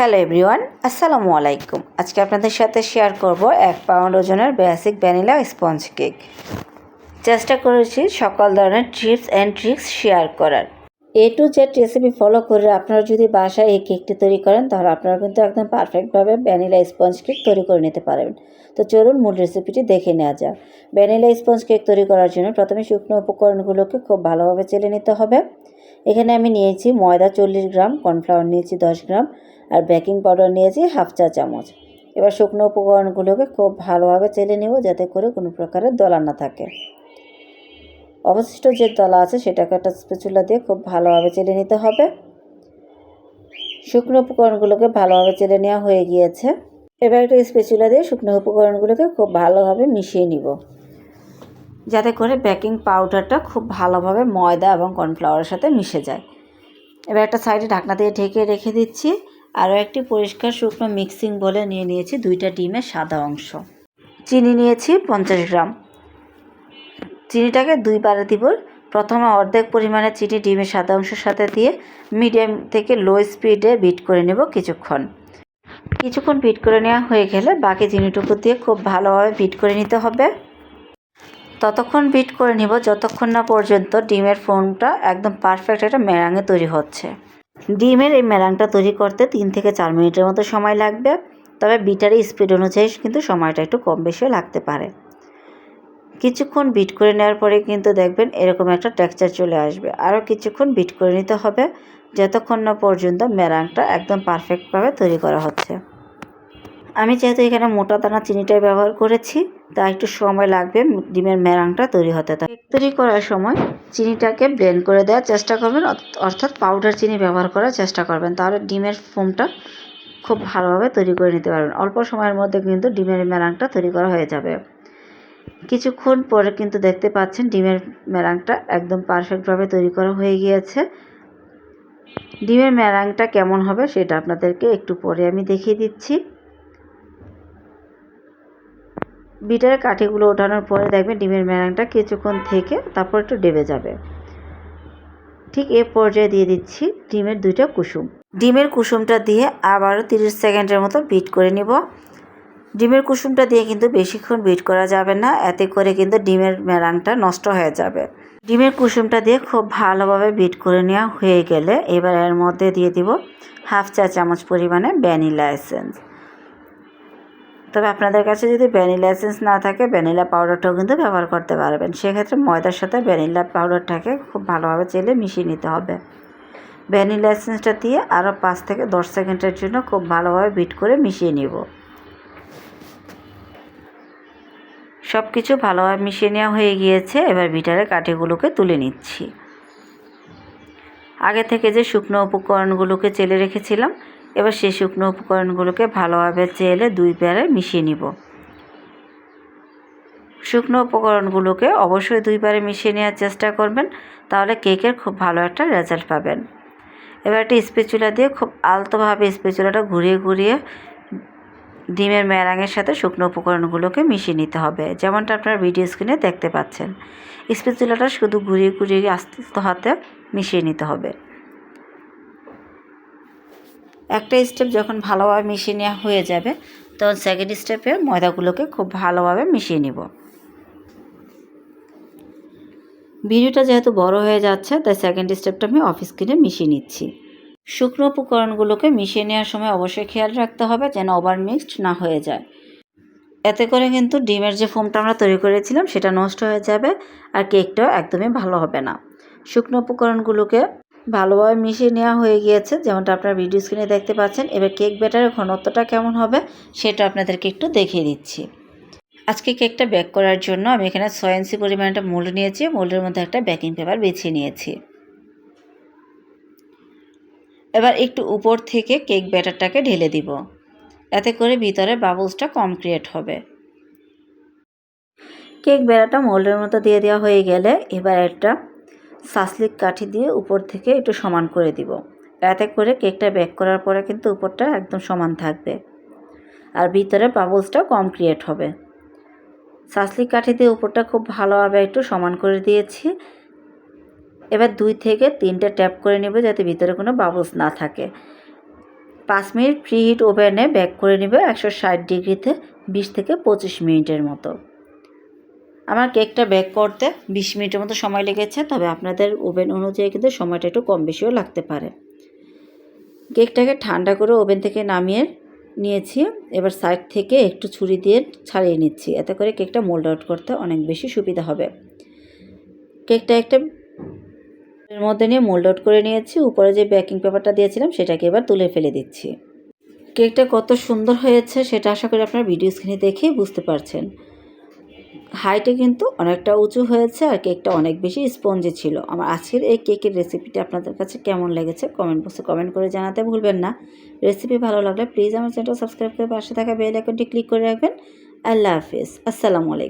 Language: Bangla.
হ্যালো এভরিওয়ান, আসসালামু আলাইকুম। আজকে আপনাদের সাথে শেয়ার করব এক পাউন্ড ওজনের বেসিক ভ্যানিলা স্পঞ্জ কেক চেষ্টা করেছি সকল ধরনের টিপস অ্যান্ড ট্রিক্স শেয়ার করার। A to Z recipe follow করে আপনারা যদি বাসায় এই কেকটি তৈরি করেন, তাহলে আপনারা কিন্তু একদম পারফেক্টভাবে ভ্যানিলা স্পঞ্জ কেক তৈরি করে নিতে পারবেন। তো চলুন মূল রেসিপিটি দেখে নেওয়া যাক। ভ্যানিলা স্পঞ্জ কেক তৈরি করার জন্য প্রথমে শুকনো উপকরণগুলোকে খুব ভালোভাবে চেলে নিতে হবে। এখানে আমি নিয়েছি ময়দা চল্লিশ গ্রাম, কর্নফ্লাওয়ার নিয়েছি দশ গ্রাম, আর বেকিং পাউডার নিয়েছি হাফ চা চামচ। এবার শুকনো উপকরণগুলোকে খুব ভালোভাবে চেলে নেব যাতে করে কোনো প্রকারের দলা না থাকে। অবশিষ্ট যে দলা আছে সেটাকে একটা স্পেচুলা দিয়ে খুব ভালোভাবে চেলে নিতে হবে। শুকনো উপকরণগুলোকে ভালোভাবে চেলে নেওয়া হয়ে গিয়েছে। এবার একটা স্পেচুলা দিয়ে শুকনো উপকরণগুলোকে খুব ভালোভাবে মিশিয়ে নিব। যাতে করে বেকিং পাউডারটা খুব ভালোভাবে ময়দা এবং কর্নফ্লাওয়ারের সাথে মিশে যায়। এবার একটা সাইডে ঢাকনা দিয়ে ঢেকে রেখে দিচ্ছি। আরও একটি পরিষ্কার শুকনো মিক্সিং বলে নিয়ে নিয়েছি দুইটা ডিমের সাদা অংশ। চিনি নিয়েছি পঞ্চাশ গ্রাম। চিনিটাকে দুইবারে দিব। প্রথমে অর্ধেক পরিমাণে চিনি ডিমের সাদা অংশের সাথে দিয়ে মিডিয়াম থেকে লো স্পিডে বিট করে নেব কিছুক্ষণ। কিছুক্ষণ বিট করে নেওয়া হয়ে গেলে বাকি চিনিটুকু দিয়ে খুব ভালোভাবে বিট করে নিতে হবে। ততক্ষণ বিট করে নিব যতক্ষণ না পর্যন্ত ডিমের ফোমটা একদম পারফেক্ট একটা মেরাঙে তৈরি হচ্ছে। ডিমের এই মেরাংটা তৈরি করতে তিন থেকে চার মিনিটের মতো সময় লাগবে, তবে বিটারের স্পিড অনুযায়ী কিন্তু সময়টা একটু কম বেশিও লাগতে পারে। কিছুক্ষণ বিট করে নেওয়ার পরে কিন্তু দেখবেন এরকম একটা টেক্সচার চলে আসবে। আরও কিছুক্ষণ বিট করে নিতে হবে, যতক্ষণ না পর্যন্ত মেরাংটা একদম পারফেক্টভাবে তৈরি করা হচ্ছে। আমি যেহেতু এখানে মোটা দানা চিনিটাই ব্যবহার করেছি তা একটু সময় লাগবে, ডিমের মেরাংটা তৈরি হতে। কেক তৈরি করার সময় চিনিটাকে ব্লেন্ড করে দেওয়ার চেষ্টা করবেন অর্থাৎ পাউডার চিনি ব্যবহার করার চেষ্টা করবেন। তাহলে ডিমের ফোমটা খুব ভালোভাবে তৈরি করে নিতে পারবেন। অল্প সময়ের মধ্যে কিন্তু ডিমের মেরাংটা তৈরি করা হয়ে যাবে। কিছুক্ষণ পরে কিন্তু দেখতে পাচ্ছেন ডিমের মেরাংটা একদম পারফেক্টভাবে তৈরি করা হয়ে গিয়েছে। ডিমের মেরাংটা কেমন হবে সেটা আপনাদেরকে একটু পরে আমি দেখিয়ে দিচ্ছি। বিটারের কাঠিগুলো ওঠানোর পরে দেখবেন ডিমের মেরাংটা কিছুক্ষণ থেকে তারপর একটু ডেবে যাবে। ঠিক এ পর্যায়ে দিয়ে দিচ্ছি ডিমের দুইটা কুসুম। ডিমের কুসুমটা দিয়ে আবারও তিরিশ সেকেন্ডের মতো বিট করে নিব। ডিমের কুসুমটা দিয়ে কিন্তু বেশিক্ষণ বিট করা যাবে না, এতে করে কিন্তু ডিমের মেরাংটা নষ্ট হয়ে যাবে। ডিমের কুসুমটা দিয়ে খুব ভালোভাবে বিট করে নেওয়া হয়ে গেলে এবার এর মধ্যে দিয়ে দিব হাফ চা চামচ পরিমাণে ভ্যানিলা এসেন্স। তবে আপনাদের কাছে যদি ভ্যানিলা এসেন্স না থাকে, ভ্যানিলা পাউডারটাও কিন্তু ব্যবহার করতে পারবেন। সেক্ষেত্রে ময়দার সাথে ভ্যানিলা পাউডারটাকে খুব ভালোভাবে চেলে মিশিয়ে নিতে হবে। ভ্যানিলা এসেন্সটা দিয়ে আরও পাঁচ থেকে দশ সেকেন্ডের জন্য খুব ভালোভাবে বিট করে মিশিয়ে নিব। সব কিছু ভালোভাবে মিশিয়ে নেওয়া হয়ে গিয়েছে। এবার বিটারের কাঠিগুলোকে তুলে নিচ্ছি। আগে থেকে যে শুকনো উপকরণগুলোকে চেলে রেখেছিলাম এবার সেই শুকনো উপকরণগুলোকে ভালোভাবে চেলে দুই পেয়ারে মিশিয়ে নিব। শুকনো উপকরণগুলোকে অবশ্যই দুই পারে মিশিয়ে নেওয়ার চেষ্টা করবেন, তাহলে কেকের খুব ভালো একটা রেজাল্ট পাবেন। এবার একটা স্পেচুলা দিয়ে খুব আলতোভাবে স্পেচুলাটা ঘুরিয়ে ঘুরিয়ে ডিমের ম্যারাঙের সাথে শুকনো উপকরণগুলোকে মিশিয়ে নিতে হবে, যেমনটা আপনারা ভিডিও স্ক্রিনে দেখতে পাচ্ছেন। স্পেচুলাটা শুধু ঘুরিয়ে ঘুরিয়ে আস্তে আস্তে হাতে মিশিয়ে নিতে হবে। একটা স্টেপ যখন ভালোভাবে মিশিয়ে নেওয়া হয়ে যাবে, তখন সেকেন্ড স্টেপে ময়দাগুলোকে খুব ভালোভাবে মিশিয়ে নিব। ভিডিওটা যেহেতু বড় হয়ে যাচ্ছে, তাই সেকেন্ড স্টেপটা আমি অফ স্ক্রিনে মিশিয়ে নিচ্ছি। শুকনো উপকরণগুলোকে মিশিয়ে নেওয়ার সময় অবশ্যই খেয়াল রাখতে হবে যেন ওভার মিক্সড না হয়ে যায়। এতে করে কিন্তু ডিমের যে ফোমটা আমরা তৈরি করেছিলাম, সেটা নষ্ট হয়ে যাবে আর কেকটাও একদমই ভালো হবে না। শুকনো উপকরণগুলোকে ভালোভাবে মিশিয়ে নেওয়া হয়ে গিয়েছে, যেমনটা আপনার ভিডিও স্ক্রিনে দেখতে পাচ্ছেন। এবার কেক ব্যাটারের ঘনত্বটা কেমন হবে, সেটা আপনাদেরকে একটু দেখিয়ে দিচ্ছি। আজকে কেকটা বেক করার জন্য আমি এখানে ছয় ইঞ্চি পরিমাণ একটা মোল্ড নিয়েছি মোল্ডের মধ্যে একটা বেকিং পেপার বেছে নিয়েছি। এবার একটু উপর থেকে কেক ব্যাটারটাকে ঢেলে দিব, এতে করে ভিতরে বাবলসটা কম ক্রিয়েট হবে। কেক বেড়াটা মোল্ডের মতো দিয়ে দেওয়া হয়ে গেলে এবার একটা সাসলিক কাঠি দিয়ে উপর থেকে একটু সমান করে দিব। এতে করে কেকটা বেক করার পরে কিন্তু উপরটা একদম সমান থাকবে। আর ভিতরে বাবলসটাও কম ক্রিয়েট হবে। সাসলিক কাঠি দিয়ে উপরটা খুব ভালোভাবে একটু সমান করে দিয়েছি। এবার দুই থেকে তিনটা ট্যাপ করে নেব যাতে ভিতরে কোনো বাবলস না থাকে। পাঁচ মিনিট প্রি হিট ওভেনে বেক করে নেবে একশো ষাট ডিগ্রিতে বিশ থেকে পঁচিশ মিনিটের মতো। আমার কেকটা বেক করতে বিশ মিনিটের মতো সময় লেগেছে, তবে আপনাদের ওভেন অনুযায়ী কিন্তু সময়টা একটু কম বেশিও লাগতে পারে। কেকটাকে ঠান্ডা করে ওভেন থেকে নামিয়ে নিয়েছি, এবার সাইড থেকে একটু ছুরি দিয়ে ছাড়িয়ে নিচ্ছি, এতে করে কেকটা মোল্ড আউট করতে অনেক বেশি সুবিধা হবে। কেকটা একটা এর মধ্যে নিয়ে মোল্ড আউট করে নিয়েছি, উপরে যে বেকিং পেপারটা দিয়েছিলাম সেটাকে এবার তুলে ফেলে দিচ্ছি। কেকটা কত সুন্দর হয়েছে সেটা আশা করি আপনার ভিডিও স্ক্রিনে দেখেই বুঝতে পারছেন। হাইটে কিন্তু অনেকটা উঁচু হয়েছে আর কেকটা অনেক বেশি স্পঞ্জি ছিল। আমার আজকের এই কেকের রেসিপিটা আপনাদের কাছে কেমন লেগেছে কমেন্ট বক্সে কমেন্ট করে জানাতে ভুলবেন না। রেসিপি ভালো লাগলে প্লিজ আমার চ্যানেলটা সাবস্ক্রাইব করে পাশে থাকা বেল আইকনটি ক্লিক করে রাখবেন। আল্লাহ হাফিজ। আসসালামু আলাইকুম।